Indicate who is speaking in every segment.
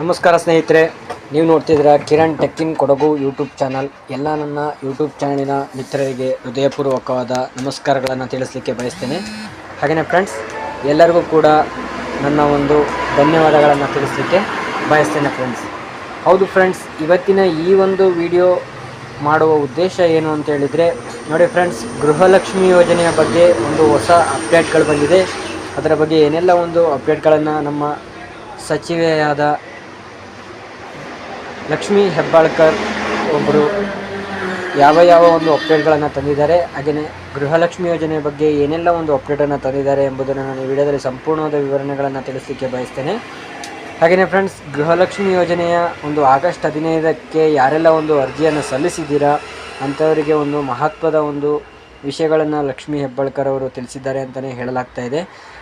Speaker 1: ನಮಸ್ಕಾರ ಸ್ನೇಹಿತರೆ, ನೀವು ನೋಡ್ತಿದ್ದೀರಾ ಕಿರಣ್ ಟೆಕ್ಕಿನ್ ಕೊಡಗು ಯೂಟ್ಯೂಬ್ ಚಾನಲ್. ಎಲ್ಲ ನನ್ನ ಯೂಟ್ಯೂಬ್ ಚಾನಲಿನ ಮಿತ್ರರಿಗೆ ಹೃದಯಪೂರ್ವಕವಾದ ನಮಸ್ಕಾರಗಳನ್ನು ತಿಳಿಸಲಿಕ್ಕೆ ಬಯಸ್ತೇನೆ. ಹಾಗೆಯೇ ಫ್ರೆಂಡ್ಸ್ ಎಲ್ಲರಿಗೂ ಕೂಡ ನನ್ನ ಒಂದು ಧನ್ಯವಾದಗಳನ್ನು ತಿಳಿಸಲಿಕ್ಕೆ ಬಯಸ್ತೇನೆ ಫ್ರೆಂಡ್ಸ್ ಹೌದು ಫ್ರೆಂಡ್ಸ್ ಇವತ್ತಿನ ಈ ಒಂದು ವಿಡಿಯೋ ಮಾಡುವ ಉದ್ದೇಶ ಏನು ಅಂತ ಹೇಳಿದರೆ, ನೋಡಿ ಫ್ರೆಂಡ್ಸ್ ಗೃಹಲಕ್ಷ್ಮಿ ಯೋಜನೆಯ ಬಗ್ಗೆ ಒಂದು ಹೊಸ ಅಪ್ಡೇಟ್ಗಳು ಬಂದಿದೆ. ಅದರ ಬಗ್ಗೆ ಏನೆಲ್ಲ ಒಂದು ಅಪ್ಡೇಟ್ಗಳನ್ನು ನಮ್ಮ ಸಚಿವೆಯಾದ ಲಕ್ಷ್ಮೀ ಹೆಬ್ಬಾಳ್ಕರ್ ಒಬ್ಬರು ಯಾವ ಯಾವ ಒಂದು ಅಪ್ಡೇಟ್ಗಳನ್ನು ತಂದಿದ್ದಾರೆ ಹಾಗೆಯೇ ಗೃಹಲಕ್ಷ್ಮಿ ಯೋಜನೆ ಬಗ್ಗೆ ಏನೆಲ್ಲ ಒಂದು ಅಪ್ಡೇಟನ್ನು ತಂದಿದ್ದಾರೆ ಎಂಬುದನ್ನು ನಾನು ಈ ವಿಡಿಯೋದಲ್ಲಿ ಸಂಪೂರ್ಣವಾದ ವಿವರಣೆಗಳನ್ನು ತಿಳಿಸಲಿಕ್ಕೆ ಬಯಸ್ತೇನೆ. ಹಾಗೆಯೇ ಫ್ರೆಂಡ್ಸ್ ಗೃಹಲಕ್ಷ್ಮಿ ಯೋಜನೆಯ ಒಂದು ಆಗಸ್ಟ್ ಹದಿನೈದಕ್ಕೆ ಯಾರೆಲ್ಲ ಒಂದು ಅರ್ಜಿಯನ್ನು ಸಲ್ಲಿಸಿದ್ದೀರಾ, ಅಂಥವರಿಗೆ ಒಂದು ಮಹತ್ವದ ಒಂದು ವಿಷಯಗಳನ್ನು ಲಕ್ಷ್ಮೀ ಹೆಬ್ಬಾಳ್ಕರ್ ಅವರು ತಿಳಿಸಿದ್ದಾರೆ ಅಂತಲೇ ಹೇಳಲಾಗ್ತಾ ಇದೆ.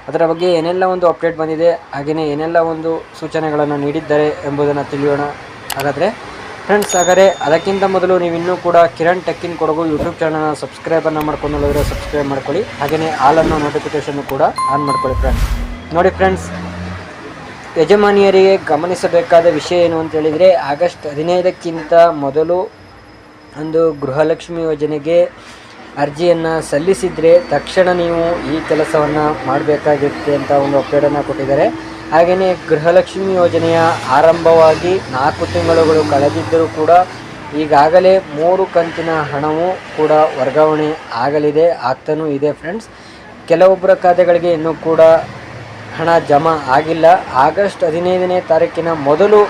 Speaker 1: ಅದರ ಬಗ್ಗೆ ಏನೆಲ್ಲ ಒಂದು ಅಪ್ಡೇಟ್ ಬಂದಿದೆ ಹಾಗೆಯೇ ಏನೆಲ್ಲ ಒಂದು ಸೂಚನೆಗಳನ್ನು ನೀಡಿದ್ದಾರೆ ಎಂಬುದನ್ನು ತಿಳಿಯೋಣ. ಹಾಗಾದರೆ ಫ್ರೆಂಡ್ಸ್ ಹಾಗಾದರೆ ಅದಕ್ಕಿಂತ ಮೊದಲು ನೀವು ಇನ್ನೂ ಕೂಡ ಕಿರಣ್ ಟೆಕ್ಕಿನ್ ಕೊಡಗು ಯೂಟ್ಯೂಬ್ ಚಾನಲ್ನ ಸಬ್ಸ್ಕ್ರೈಬನ್ನು ಮಾಡ್ಕೊಂಡು ಹೋದರೆ ಸಬ್ಸ್ಕ್ರೈಬ್ ಮಾಡ್ಕೊಳ್ಳಿ. ಹಾಗೆಯೇ ಆಲನ್ನು ನೋಟಿಫಿಕೇಷನ್ ಕೂಡ ಆನ್ ಮಾಡ್ಕೊಳ್ಳಿ ಫ್ರೆಂಡ್ಸ್ ನೋಡಿ ಫ್ರೆಂಡ್ಸ್ ಯಜಮಾನಿಯರಿಗೆ ಗಮನಿಸಬೇಕಾದ ವಿಷಯ ಏನು ಅಂತ ಹೇಳಿದರೆ, ಆಗಸ್ಟ್ ಹದಿನೈದಕ್ಕಿಂತ ಮೊದಲು ಒಂದು ಗೃಹಲಕ್ಷ್ಮಿ ಯೋಜನೆಗೆ ಅರ್ಜಿಯನ್ನು ಸಲ್ಲಿಸಿದರೆ ತಕ್ಷಣ ನೀವು ಈ ಕೆಲಸವನ್ನು ಮಾಡಬೇಕಾಗಿರುತ್ತೆ ಅಂತ ಒಂದು ಅಪ್ಡೇಟನ್ನು ಕೊಟ್ಟಿದ್ದಾರೆ. ಹಾಗೆಯೇ ಗೃಹಲಕ್ಷ್ಮಿ ಯೋಜನೆಯ ಆರಂಭವಾಗಿ ನಾಲ್ಕು ತಿಂಗಳುಗಳು ಕಳೆದಿದ್ದರೂ ಕೂಡ ಈಗಾಗಲೇ ಮೂರು ಕಂತಿನ ಹಣವೂ ಕೂಡ ವರ್ಗಾವಣೆ ಆಗಲಿದೆ, ಆಗ್ತಾನೂ ಇದೆ ಫ್ರೆಂಡ್ಸ್. ಕೆಲವೊಬ್ಬರ ಖಾತೆಗಳಿಗೆ ಇನ್ನೂ ಕೂಡ ಹಣ ಜಮಾ ಆಗಿಲ್ಲ. ಆಗಸ್ಟ್ ಹದಿನೈದನೇ ತಾರೀಕಿನ ಮೊದಲು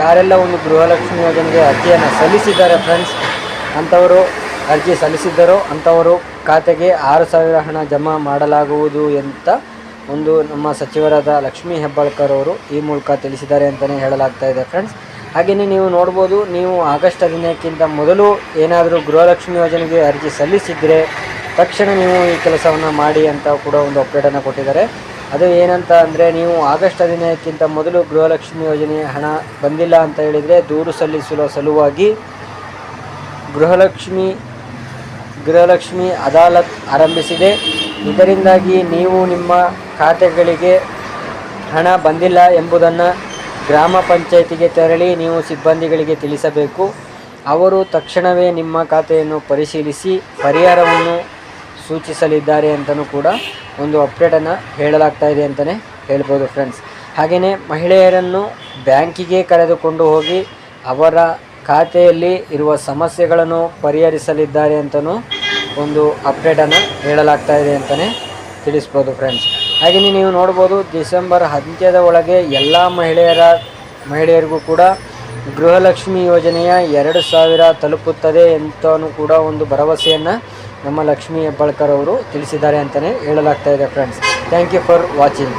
Speaker 1: ಯಾರೆಲ್ಲ ಒಂದು ಗೃಹಲಕ್ಷ್ಮಿ ಯೋಜನೆಗೆ ಅರ್ಜಿಯನ್ನು ಸಲ್ಲಿಸಿದ್ದಾರೆ ಫ್ರೆಂಡ್ಸ್, ಅಂಥವರು ಅರ್ಜಿ ಸಲ್ಲಿಸಿದ್ದರೋ, ಅಂಥವರು ಖಾತೆಗೆ ಆರು ಸಾವಿರ ಹಣ ಜಮಾ ಮಾಡಲಾಗುವುದು ಅಂತ ಒಂದು ನಮ್ಮ ಸಚಿವರಾದ ಲಕ್ಷ್ಮೀ ಹೆಬ್ಬಾಳ್ಕರ್ ಅವರು ಈ ಮೂಲಕ ತಿಳಿಸಿದ್ದಾರೆ ಅಂತಲೇ ಹೇಳಲಾಗ್ತಾ ಇದೆ ಫ್ರೆಂಡ್ಸ್ ಹಾಗೆಯೇ ನೀವು ನೋಡ್ಬೋದು, ನೀವು ಆಗಸ್ಟ್ ಹದಿನೈದಕ್ಕಿಂತ ಮೊದಲು ಏನಾದರೂ ಗೃಹಲಕ್ಷ್ಮಿ ಯೋಜನೆಗೆ ಅರ್ಜಿ ಸಲ್ಲಿಸಿದರೆ ತಕ್ಷಣ ನೀವು ಈ ಕೆಲಸವನ್ನು ಮಾಡಿ ಅಂತ ಕೂಡ ಒಂದು ಅಪ್ಡೇಟನ್ನು ಕೊಟ್ಟಿದ್ದಾರೆ. ಅದು ಏನಂತ ಅಂದರೆ, ನೀವು ಆಗಸ್ಟ್ ಹದಿನೈದಕ್ಕಿಂತ ಮೊದಲು ಗೃಹಲಕ್ಷ್ಮಿ ಯೋಜನೆಯ ಹಣ ಬಂದಿಲ್ಲ ಅಂತ ಹೇಳಿದರೆ ದೂರು ಸಲ್ಲಿಸುವ ಸಲುವಾಗಿ ಗೃಹಲಕ್ಷ್ಮಿ ಗೃಹಲಕ್ಷ್ಮಿ ಅದಾಲತ್ ಆರಂಭಿಸಿದೆ. ಇದರಿಂದಾಗಿ ನೀವು ನಿಮ್ಮ ಖಾತೆಗಳಿಗೆ ಹಣ ಬಂದಿಲ್ಲ ಎಂಬುದನ್ನು ಗ್ರಾಮ ಪಂಚಾಯಿತಿಗೆ ತೆರಳಿ ನೀವು ಸಿಬ್ಬಂದಿಗಳಿಗೆ ತಿಳಿಸಬೇಕು. ಅವರು ತಕ್ಷಣವೇ ನಿಮ್ಮ ಖಾತೆಯನ್ನು ಪರಿಶೀಲಿಸಿ ಪರಿಹಾರವನ್ನು ಸೂಚಿಸಲಿದ್ದಾರೆ ಅಂತಲೂ ಕೂಡ ಒಂದು ಅಪ್ಡೇಟನ್ನು ಹೇಳಲಾಗ್ತಾ ಇದೆ ಅಂತಲೇ ಹೇಳ್ಬೋದು ಫ್ರೆಂಡ್ಸ್ ಹಾಗೆಯೇ ಮಹಿಳೆಯರನ್ನು ಬ್ಯಾಂಕಿಗೆ ಕರೆದುಕೊಂಡು ಹೋಗಿ ಅವರ ಖಾತೆಯಲ್ಲಿ ಇರುವ ಸಮಸ್ಯೆಗಳನ್ನು ಪರಿಹರಿಸಲಿದ್ದಾರೆ ಅಂತಲೂ ಒಂದು ಅಪ್ಡೇಟನ್ನು ಹೇಳಲಾಗ್ತಾ ಇದೆ ಅಂತಲೇ ತಿಳಿಸ್ಬೋದು ಫ್ರೆಂಡ್ಸ್ ಹಾಗೆಯೇ ನೀವು ನೋಡ್ಬೋದು ಡಿಸೆಂಬರ್ ಅಂತ್ಯದ ಒಳಗೆ ಎಲ್ಲ ಮಹಿಳೆಯರ, ಮಹಿಳೆಯರಿಗೂ ಕೂಡ ಗೃಹಲಕ್ಷ್ಮಿ ಯೋಜನೆಯ ಎರಡು ಸಾವಿರ ತಲುಪುತ್ತದೆ ಅಂತಲೂ ಕೂಡ ಒಂದು ಭರವಸೆಯನ್ನು ನಮ್ಮ ಲಕ್ಷ್ಮೀ ಹೆಬ್ಬಾಳ್ಕರ್ ಅವರು ತಿಳಿಸಿದ್ದಾರೆ ಅಂತಲೇ ಹೇಳಲಾಗ್ತಾ ಇದೆ friends thank you for watching